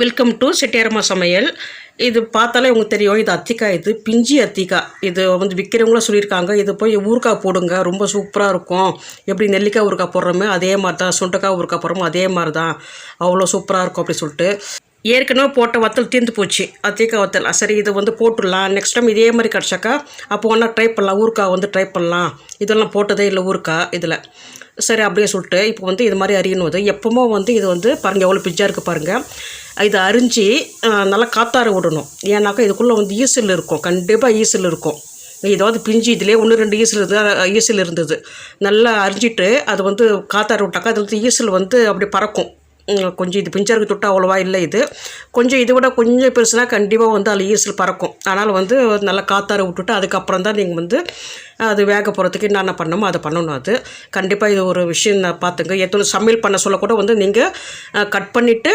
Welcome to செட்டியாரம்மா சமையல் இது பார்த்தாலே உங்களுக்கு தெரியும் இது அத்திக்காய் இது பிஞ்சி அத்திக்காய் இது வந்து விற்கிறவங்களும் சொல்லியிருக்காங்க இது போய் ஊறுகாய் போடுங்க ரொம்ப சூப்பராக இருக்கும். எப்படி நெல்லிக்காய் ஊறுகாய் போடுறோமே அதே மாதிரி தான் சுண்டக்காய் ஊறுகாய் போடுறோமோ அதே மாதிரி தான் அவ்வளோ சூப்பராக இருக்கும் அப்படி சொல்லிட்டு. ஏற்கனவே போட்ட வத்தல் தீர்ந்து போச்சு. அத்திக்காய் வத்தல். சரி இது வந்து போட்டுடலாம். நெக்ஸ்ட் டைம் இதே மாதிரி கிடச்சாக்கா அப்போ ஒன்றா ட்ரை பண்ணலாம். ஊறுகாய் வந்து ட்ரை பண்ணலாம். இதெல்லாம் போட்டதே இல்லை ஊறுகாய் இதில். சரி அப்படியே சொல்லிட்டு இப்போ வந்து இது மாதிரி அறியணும் அது எப்போமோ வந்து இது வந்து பாருங்கள் எவ்வளோ பிஞ்சாக இருக்குது பாருங்கள் இதை அரிஞ்சு நல்லா காத்தார விடணும். ஏன்னாக்கா இதுக்குள்ளே வந்து ஈசல் இருக்கும். கண்டிப்பாக ஈசல் இருக்கும். ஏதாவது பிஞ்சு இதிலே ஒன்று ரெண்டு ஈசல் இருந்தால் ஈசல் இருந்தது. நல்லா அரிஞ்சிட்டு அது வந்து காத்தார விட்டாக்கா அது வந்து ஈசல் வந்து அப்படி பறக்கும். கொஞ்சம் இது பிஞ்சருக்கு தொட்டு அவ்வளோவா இல்லை இது. கொஞ்சம் இதை விட கொஞ்சம் பெருசுனா கண்டிப்பாக வந்து அதில் ஈசல் பறக்கும். ஆனால் வந்து நல்லா காத்தார விட்டுட்டு அதுக்கப்புறம் தான் நீங்கள் வந்து அது வேக போகிறதுக்கு என்னென்ன பண்ணணுமோ அதை பண்ணணும் அது. கண்டிப்பாக இது ஒரு விஷயம் நான் பார்த்துங்க. எத்தனை சமையல் பண்ண சொல்லக்கூட வந்து நீங்கள் கட் பண்ணிவிட்டு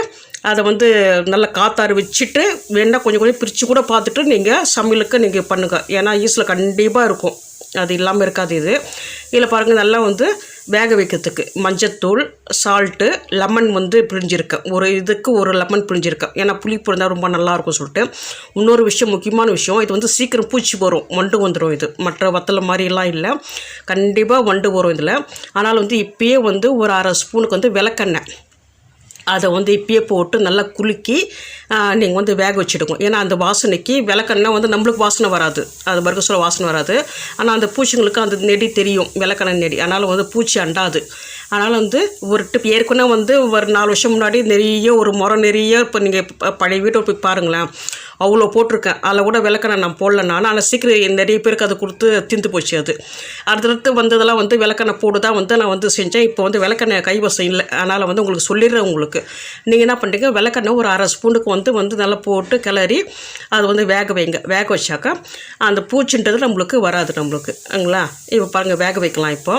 அதை வந்து நல்லா காத்தாறு வச்சுட்டு வேணால் கொஞ்சம் கொஞ்சம் பிரித்து கூட பார்த்துட்டு நீங்கள் சமையலுக்கு நீங்கள் பண்ணுங்கள் ஏன்னா ஈஸில் கண்டிப்பாக இருக்கும். அது இல்லாமல் இருக்காது இது. இதில் பாருங்கள் நல்லா வந்து வேக வைக்கிறதுக்கு மஞ்சத்தூள் சால்ட்டு லெமன் வந்து பிழிஞ்சிருக்கேன் ஒரு இதுக்கு ஒரு லெமன் பிழிஞ்சிருக்கேன் ஏன்னா புளிப்பு இருந்தால் ரொம்ப நல்லாயிருக்கும் சொல்லிட்டு. இன்னொரு விஷயம் முக்கியமான விஷயம் இது வந்து சீக்கிரம் பூச்சி வரும். வண்டு வந்துடும் இது. மற்ற வத்தலை மாதிரிலாம் இல்லை. கண்டிப்பாக வண்டு வரும் இதில். ஆனால் வந்து இப்பயே வந்து ஒரு அரை ஸ்பூனுக்கு வந்து விளக்கெண்ணெய். அதை வந்து இப்பயே போட்டு நல்லா குலுக்கி நீங்கள் வந்து வேக வச்சுடுங்க. ஏன்னா அந்த வாசனைக்கு விளக்கெண்ணெய் வந்து நம்மளுக்கு வாசனை வராது. அது பர்க வாசனை வராது. ஆனால் அந்த பூச்சிங்களுக்கு அந்த நெடி தெரியும் விளக்கெண்ணெய் நெடி. அதனால் வந்து பூச்சி அண்டாது. அதனால் வந்து ஒரு டிப் ஏற்கனவே வந்து ஒரு நாலு வருஷம் முன்னாடி நிறைய ஒரு முறை நிறைய இப்போ நீங்கள் பழைய வீட்டை போய் பாருங்களேன். அவ்வளோ போட்டிருக்கேன். அதில் கூட விளக்கணை நான் போடல நான். ஆனால் சீக்கிரம் நிறைய பேருக்கு அது கொடுத்து திந்து போச்சு அது. அடுத்தடுத்து வந்ததெல்லாம் வந்து விளக்கணை போடு தான் வந்து நான் வந்து செஞ்சேன். இப்போ வந்து விளக்கெண்ணெய் கைவசம் இல்லை. அதனால் வந்து உங்களுக்கு சொல்லிடுறேன் உங்களுக்கு. நீங்கள் என்ன பண்ணுறீங்க விளக்கெண்ணெய் ஒரு அரை ஸ்பூனுக்கு வந்து வந்து நல்லா போட்டு கிளறி அது வந்து வேக வைங்க. வேக வச்சாக்கா அந்த பூச்சின்றது நம்மளுக்கு வராது நம்மளுக்குங்களா இப்போ பாருங்கள் வேக வைக்கலாம் இப்போ.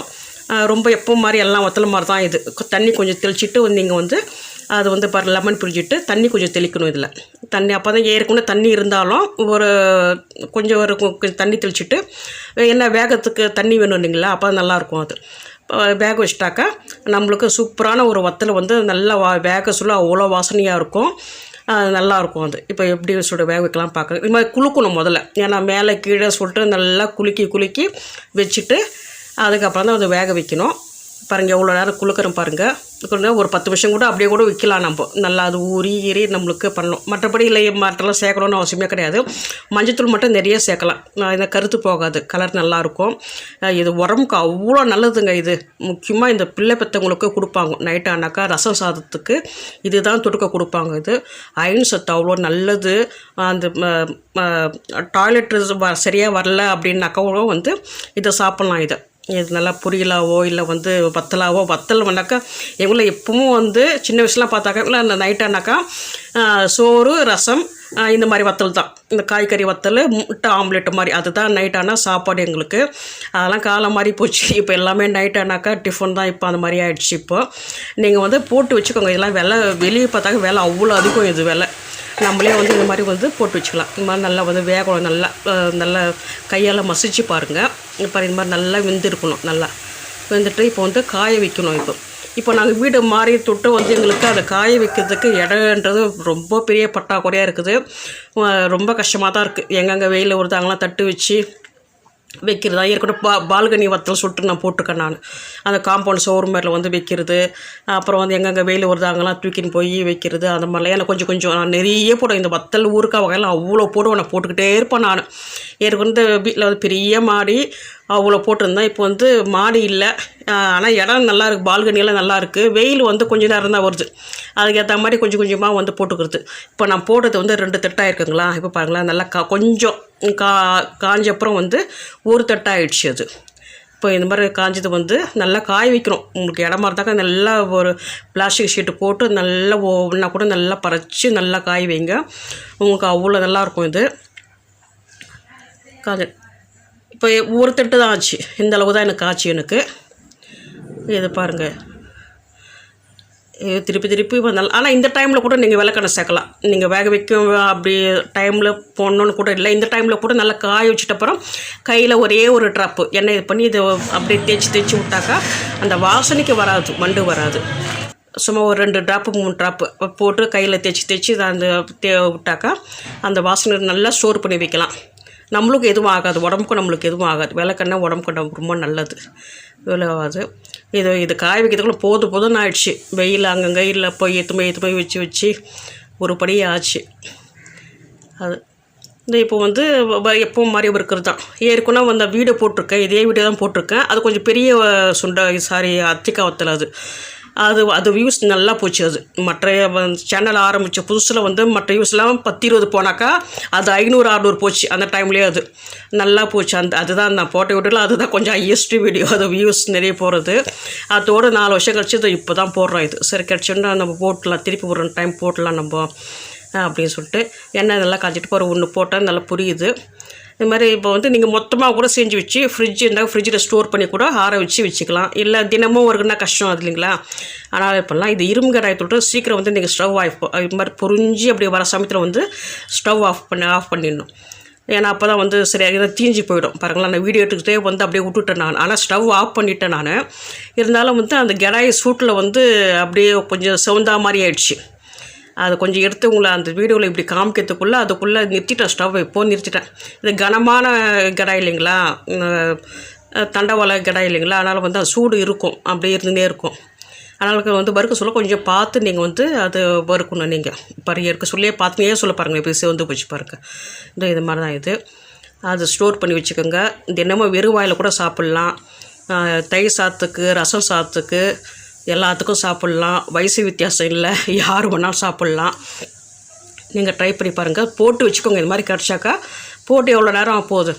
ரொம்ப எப்போ மாதிரி எல்லாம் வத்தல மாதிரி தான் இது. தண்ணி கொஞ்சம் தெளிச்சிட்டு நீங்கள் வந்து அது வந்து பாரு லெமன் பிரிஞ்சிட்டு தண்ணி கொஞ்சம் தெளிக்கணும் இதில். தண்ணி அப்போ தான் ஏற்கனவே தண்ணி இருந்தாலும் ஒரு கொஞ்சம் ஒரு கொஞ்சம் தண்ணி தெளிச்சுட்டு என்ன வேகத்துக்கு தண்ணி வேணும் இல்லைங்களா அப்போ தான் நல்லாயிருக்கும் அது. வேக வச்சிட்டாக்கா நம்மளுக்கு சூப்பரான ஒரு வத்தல் வந்து நல்லா வா வேக சொல்ல அவ்வளோ வாசனையாக இருக்கும். நல்லாயிருக்கும் அது. இப்போ எப்படி சொல்லிட்டு வேக வைக்கலாம் பார்க்குறது இது மாதிரி குலுக்கணும் முதல்ல. ஏன்னா மேலே கீழே சொல்லிட்டு நல்லா குலுக்கி குலுக்கி வச்சுட்டு அதுக்கப்புறம் தான் அதை வேக வைக்கணும். பாருங்கள் எவ்வளோ நேரம் குளுக்கிறோம் பாருங்கள் கொஞ்சம் ஒரு பத்து நிமிஷம் கூட அப்படியே கூட விற்கலாம் நம்ம. நல்லா அது ஊறி ஈறி நம்மளுக்கு பண்ணணும். மற்றபடி இல்லை மற்றெல்லாம் சேர்க்கணும்னு அவசியமே கிடையாது. மஞ்சத்தூள் மட்டும் நிறைய சேர்க்கலாம். இந்த கருத்து போகாது. கலர் நல்லாயிருக்கும் இது உடம்புக்கு அவ்வளோ நல்லதுங்க இது. முக்கியமாக இந்த பிள்ளை பெற்றவங்களுக்கு கொடுப்பாங்க. நைட் ஆனாக்கா ரசம் சாதத்துக்கு இதுதான் தொடுக்க கொடுப்பாங்க இது. அயன் சத்து அவ்வளோ நல்லது. அந்த டாய்லெட் சரியாக வரல அப்படின்னாக்காவும் வந்து இதை சாப்பிட்லாம் இதை. இது நல்லா புரியலாவோ இல்லை வந்து வத்தலாவோ வத்தல் பண்ணாக்கா எங்களை எப்பவும் வந்து சின்ன வயசுலாம் பார்த்தாக்கா இல்லை அந்த நைட்டானாக்கா சோறு ரசம் இந்த மாதிரி வத்தல் தான். இந்த காய்கறி வத்தல் முட்டை ஆம்லெட் மாதிரி. அதுதான் நைட் ஆனால் சாப்பாடு எங்களுக்கு. அதெல்லாம் காலம் மாதிரி போச்சு. இப்போ எல்லாமே நைட் ஆனாக்கா டிஃபன் தான் இப்போ அந்த மாதிரி ஆகிடுச்சு இப்போ. நீங்கள் வந்து போட்டு வச்சுக்கோங்க. இதெல்லாம் விலை வெளியே பார்த்தாக்க விலை அவ்வளோ அதிகம் இது விலை. நம்மளே வந்து இந்த மாதிரி வந்து போட்டு வச்சுக்கலாம். இந்த மாதிரி நல்லா வந்து வேகணும். நல்லா நல்லா கையால் மசிச்சு பாருங்கள் இப்போ இந்த மாதிரி நல்லா வெந்திருக்கணும் நல்லா. வெந்துட்டு இப்போ வந்து காய வைக்கணும் இப்போ. இப்போ நாங்கள் வீடு மாறி தொட்டு வந்து எங்களுக்கு அதை காய வைக்கிறதுக்கு இடம்ன்றது ரொம்ப பெரிய பட்டாக்குறையாக இருக்குது. ரொம்ப கஷ்டமாக தான் இருக்குது எங்கெங்கே வெயில் வருது அங்கெல்லாம் தட்டு வச்சு வைக்கிறதா ஏற்கனவே பா பால்கனி வத்தல் சுட்டு நான் போட்டிருக்கேன் நான். அந்த காம்பவுண்ட் ஷோரூம் மேரில் வந்து வைக்கிறது அப்புறம் வந்து எங்கெங்கே வெயில் வருது அங்கெல்லாம் தூக்கின்னு போய் வைக்கிறது அந்த மாதிரிலாம். எனக்கு கொஞ்சம் கொஞ்சம் நான் நிறைய போடுவேன். இந்த வத்தல் ஊறுக்காய் வகையெல்லாம் அவ்வளோ போடுவேன். நான் போட்டுக்கிட்டே இருப்பேன் நான். ஏற்கனவே வீட்டில் வந்து பெரிய மாடி அவ்வளோ போட்டிருந்தேன். இப்போ வந்து மாடி இல்லை. ஆனால் இடம் நல்லா இருக்குது பால்கனியெல்லாம் நல்லா இருக்குது வெயில் வந்து கொஞ்ச நேரம் தான் வருது. அதுக்கேற்ற மாதிரி கொஞ்சம் கொஞ்சமாக வந்து போட்டுக்கிறது. இப்போ நான் போட்டது வந்து ரெண்டு தட்டாக இருக்குங்களா இப்போ பாருங்களேன். நல்லா கா கொஞ்சம் கா காஞ்ச அப்புறம் வந்து ஒரு தட்டாயிடுச்சு அது. இப்போ இந்த மாதிரி காஞ்சது வந்து நல்லா காய வைக்கணும். உங்களுக்கு இடமா இருந்தாக்கா நல்லா ஒரு பிளாஸ்டிக் ஷீட்டு போட்டு நல்லா ஒன்றா கூட நல்லா பறித்து நல்லா காய வைங்க. உங்களுக்கு அவ்வளோ நல்லாயிருக்கும் இது. காஞ்ச. இப்போ ஒரு தட்டு தான் ஆச்சு. இந்த அளவு தான் எனக்கு ஆச்சு எனக்கு. இது பாருங்கள் திருப்பி திருப்பி வந்தாலும் ஆனால் இந்த டைமில் கூட நீங்கள் விளக்கெண்ணெய் சேர்க்கலாம். நீங்கள் வேக வைக்கும் அப்படி டைமில் போடணுன்னு கூட இல்லை. இந்த டைமில் கூட நல்லா காய வச்சுட்ட அப்புறம் கையில் ஒரே ஒரு ட்ராப்பு எண்ணெய் இது பண்ணி இதை அப்படியே தேய்ச்சி தேய்ச்சி விட்டாக்கா அந்த வாசனைக்கு வராது மண்டு வராது. சும்மா ஒரு ரெண்டு ட்ராப்பு மூணு ட்ராப்பு போட்டு கையில் தேய்ச்சி தேய்ச்சி அந்த தே விட்டாக்கா அந்த வாசனை நல்லா ஸ்டோர் பண்ணி வைக்கலாம். நம்மளுக்கும் எதுவும் ஆகாது. உடம்புக்கும் நம்மளுக்கு எதுவும் ஆகாது. விளக்கண்ணா உடம்புக்கு நம்ம ரொம்ப நல்லது. விளவாது ஆகாது. இது இது காய வைக்கிறதுக்குள்ள போதும் போதும்னு ஆயிடுச்சு. வெயில் அங்கங்கே இல்லை போய் எத்துமே போய் போய் வச்சு வச்சு ஒரு படி ஆச்சு. அது இந்த இப்போ வந்து வ- எப்பவும் மாதிரி இருக்கிறது தான். ஏற்கனவே வந்த வீடியோ போட்டிருக்கேன். இதே வீடியோ தான் போட்டிருக்கேன். அது கொஞ்சம் பெரிய சுண்டை சாரி அத்திக்காவத்தில் அது. அது அது வியூஸ் நல்லா போச்சு. அது மற்ற சேனல் ஆரம்பித்த புதுசில் வந்து மற்ற வியூஸ்லாம் பத்து இருபது போனாக்கா அது ஐநூறு அறுநூறு போச்சு. அந்த டைம்லேயே அது நல்லா போச்சு. அந்த அதுதான் நான் போட்ட வீடியோவில் அதுதான் கொஞ்சம் ஹையஸ்ட் வீடியோ அது வியூஸ் நிறைய போகிறது அதோட நாலு வருஷம் கழிச்சு இது இப்போ தான் போடுறோம் இது. சரி கிடச்சோன்னா நம்ம போட்டலாம். திருப்பி ஒரு டைம் போட்டலாம் நம்ம அப்படின்னு சொல்லிட்டு எண்ணெய் நல்லா காய்ச்சிட்டு போகிற ஒன்று போட்டால் நல்லா புரியுது. இது மாதிரி இப்போ வந்து நீங்கள் மொத்தமாக கூட செஞ்சு வச்சு ஃப்ரிட்ஜ் இருந்தால் ஃப்ரிட்ஜில் ஸ்டோர் பண்ணி கூட ஆற வச்சு வச்சுக்கலாம். இல்லை தினமும் இருக்குன்னா கஷ்டம் அது இல்லைங்களா? ஆனால் இப்போல்லாம் இது இரும்பு கடாய் தொட்டு சீக்கிரம் வந்து நீங்கள் ஸ்டவ் ஆஃப் இது மாதிரி பொறிஞ்சு அப்படி வர சமயத்தில் வந்து ஸ்டவ் ஆஃப் பண்ணி ஆஃப் பண்ணிடணும். ஏன்னா அப்போ தான் வந்து சரியாக இதை தீஞ்சு போயிடும். பாருங்களேன் நான் வீடியோ எடுத்துக்கிட்டே வந்து அப்படியே விட்டுட்டேன் நான். ஆனால் ஸ்டவ் ஆஃப் பண்ணிட்டேன் நான். இருந்தாலும் வந்து அந்த கடாய் சூட்டில் வந்து அப்படியே கொஞ்சம் செவந்தா மாதிரி ஆயிடுச்சு. அதை கொஞ்சம் எடுத்து உங்களை அந்த வீடியோவில் இப்படி காமிக்கிறதுக்குள்ளே அதுக்குள்ளே நிறுத்திட்டேன் ஸ்டவ் இப்போது நிறுத்திட்டேன். இது கனமான கடாய் இல்லைங்களா? தண்டவாள கடாய் இல்லைங்களா? அதனால் வந்து அது சூடு இருக்கும் அப்படியே இருந்துகிட்டே இருக்கும். அதனால் வந்து வறுக்க சொல்ல கொஞ்சம் பார்த்து நீங்கள் வந்து அது வறுக்கணும் நீங்கள் பாருங்க இருக்க சொல்லியே பார்த்துனே சொல்ல பாருங்கள் இப்போ சிவந்து போச்சு பாருங்கள் இந்த இது மாதிரி தான் இது. அது ஸ்டோர் பண்ணி வச்சுக்கோங்க. தினமும் வெறும் வாயில் கூட சாப்பிட்லாம். தயிர் சாத்துக்கு ரசம் சாத்துக்கு எல்லாத்துக்கும் சாப்பிட்லாம். வயசு வித்தியாசம் இல்லை. யார் வேணாலும் சாப்பிட்லாம். நீங்கள் ட்ரை பண்ணி பாருங்கள் போட்டு வச்சுக்கோங்க. இது மாதிரி கிடச்சாக்கா போட்டு எவ்வளோ நேரம் போகுது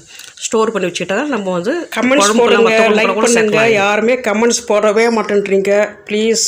ஸ்டோர் பண்ணி வச்சுட்டா நம்ம வந்து கமெண்ட்ஸ் போடுங்க. லைக் பண்ணுங்க. யாருமே கமெண்ட்ஸ் போடவே மாட்டேன்றீங்க. ப்ளீஸ்